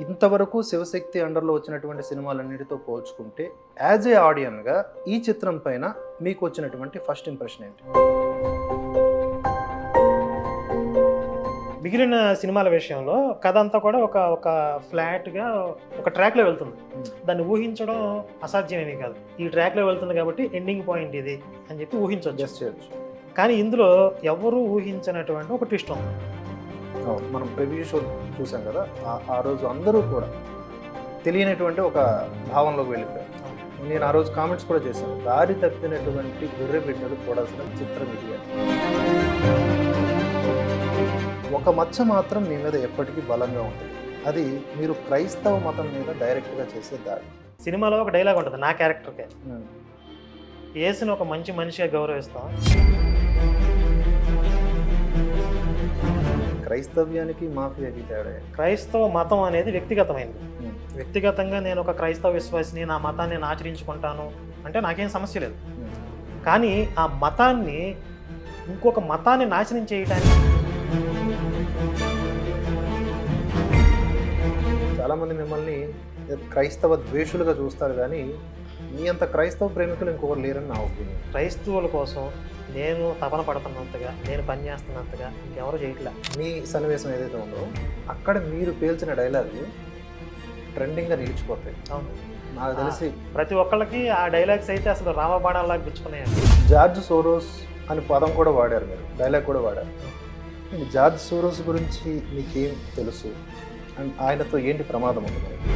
ఇంతవరకు శివశక్తి అండర్లో వచ్చినటువంటి సినిమాలన్నిటితో పోల్చుకుంటే యాజ్ ఏ ఆడియన్గా ఈ చిత్రం పైన మీకు వచ్చినటువంటి ఫస్ట్ ఇంప్రెషన్ ఏంటి? మిగిలిన సినిమాల విషయంలో కథ అంతా కూడా ఒక ఒక ఫ్లాట్గా ఒక ట్రాక్లో వెళ్తుంది. దాన్ని ఊహించడం అసాధ్యమేమీ కాదు. ఈ ట్రాక్లో వెళ్తుంది కాబట్టి ఎండింగ్ పాయింట్ ఇది అని చెప్పి ఊహించవచ్చు. గెస్ట్ చేయొచ్చు. కానీ ఇందులో ఎవరు ఊహించినటువంటి ఒక ట్విస్ట్ ఉంది. మనం ప్రివ్యూ షో చూసాం కదా ఆ- రోజు అందరూ కూడా తెలియనటువంటి ఒక భావంలోకి వెళ్ళిపోయారు. నేను ఆ రోజు కామెంట్స్ కూడా చేశాను. దారి తప్పినటువంటి గొర్రె బిడ్డలు చూడాల్సిన చిత్రం ఇది. ఒక మచ్చ మాత్రం మీ మీద ఎప్పటికీ బలంగా ఉంటుంది. అది మీరు క్రైస్తవ మతం మీద డైరెక్ట్గా చేసే దాడి సినిమాలో ఒక డైలాగ్ ఉంటుంది నా క్యారెక్టర్కే. యేసుని ఒక మంచి మనిషిగా గౌరవిస్తాం క్రైస్తవ్యానికి మాఫియాకి తేడా క్రైస్తవ మతం అనేది వ్యక్తిగతమైనది. వ్యక్తిగతంగా నేను ఒక క్రైస్తవ విశ్వాసిని నా మతాన్ని నేను ఆచరించుకుంటాను అంటే నాకేం సమస్య లేదు. కానీ ఆ మతాన్ని ఇంకొక మతాన్ని నాశనం చేయడానికి చాలామంది మిమ్మల్ని క్రైస్తవ ద్వేషులుగా చూస్తారు కానీ మీ అంత క్రైస్తవ ప్రేమికులు ఇంకొకరు లేరని నా ఒపీనియన్. క్రైస్తవుల కోసం నేను తపన పడుతున్నంతగా నేను పనిచేస్తున్నంతగా ఇంకెవరు చేయట్లే. మీ సన్నివేశం ఏదైతే ఉందో అక్కడ మీరు పేల్చిన డైలాగులు ట్రెండింగ్గా నిలిచిపోతాయి. అవును. నాకు తెలిసి ప్రతి ఒక్కళ్ళకి ఆ డైలాగ్స్ అయితే అసలు రామబాణాల్లాగా గుచ్చుకున్నాయండి జార్జ్ సోరోస్ అని పదం కూడా వాడారు మీరు డైలాగ్ కూడా వాడారు. జార్జ్ సోరోస్ గురించి మీకేం తెలుసు? అండ్ ఆయనతో ఏంటి ప్రమాదం ఉంది? మరి